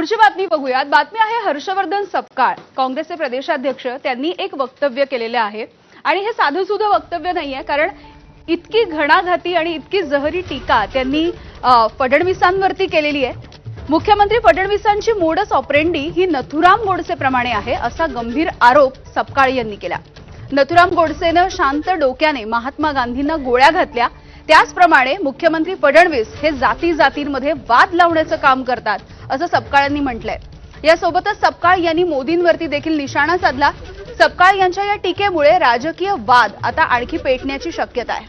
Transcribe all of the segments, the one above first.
पुढची बातमी बघूयात. बातमी आहे हर्षवर्धन सपकाळ. काँग्रेसचे प्रदेशाध्यक्ष त्यांनी एक वक्तव्य केलेलं आहे. आणि हे साधं सुद्धा वक्तव्य नाहीये कारण इतकी घणाघाती आणि इतकी जहरी टीका त्यांनी फडणवीसांवरती केलेली आहे. मुख्यमंत्री फडणवीसांची मोडस ऑपरेंडी ही नथुराम गोडसेप्रमाणे आहे असा गंभीर आरोप सपकाळ यांनी केला. नथुराम गोडसेनं शांत डोक्याने महात्मा गांधींना गोळ्या घातल्या. त्याचप्रमाणे मुख्यमंत्री फडणवीस हे जाती जातींमध्ये वाद लावण्याचं काम करतात. असं सपकाळांनी म्हटलंय. यासोबतच सपकाळ यांनी मोदींवरती देखील निशाणा साधला. सपकाळ यांच्या या टीकेमुळे राजकीय वाद आता आणखी पेटण्याची शक्यता आहे.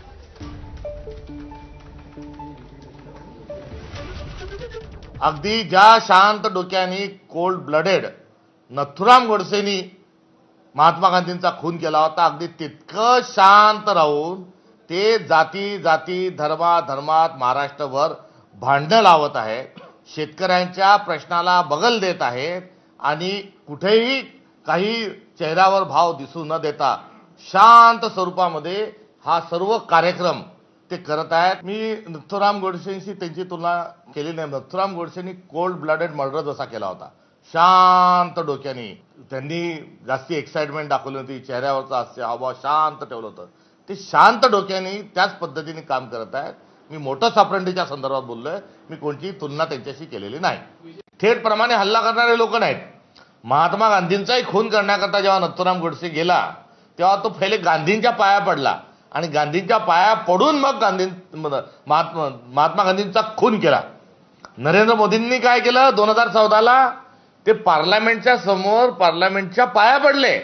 अगदी ज्या शांत डोक्याने कोल्ड ब्लडेड नथुराम गोडसेनी महात्मा गांधींचा खून केला होता अगदी तितकं शांत राहून ते जाती जाती धर्मा धर्मात महाराष्ट्रभर भांडणं लावत आहे. शेतकऱ्यांच्या प्रश्नाला बगल देत आहेत आणि कुठेही काही चेहऱ्यावर भाव दिसू न देता शांत स्वरूपामध्ये हा सर्व कार्यक्रम ते करत आहेत. मी नथुराम गोडसेंशी त्यांची तुलना केली नाही. नथुराम गोडसेंनी कोल्ड ब्लडेड मर्डर जसा केला होता. शांत डोक्याने त्यांनी जास्ती एक्साइटमेंट दाखवली होती. चेहऱ्यावरचा हास्य हावभाव शांत ठेवलं होतं. ते शांत डोक्याने त्याच पद्धतीने काम करत आहेत. मी मोठं सापरंडीच्या संदर्भात बोललोय. मी कोणतीही तुलना त्यांच्याशी केलेली नाही. थेट प्रमाणे हल्ला करणारे लोक नाहीत. महात्मा गांधींचाही खून करण्याकरता जेव्हा नथुराम गोडसे गेला तेव्हा तो पहिले गांधींच्या पाया पडला. आणि गांधींच्या पाया पडून मग गांधी महात्मा महात्मा गांधींचा खून केला. नरेंद्र मोदींनी काय केलं? दोन हजार चौदाला ते पार्लमेंटच्या समोर पार्लमेंटच्या पाया पडले.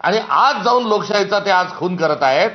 आणि आज जाऊन लोकशाहीचा ते आज खून करत आहेत.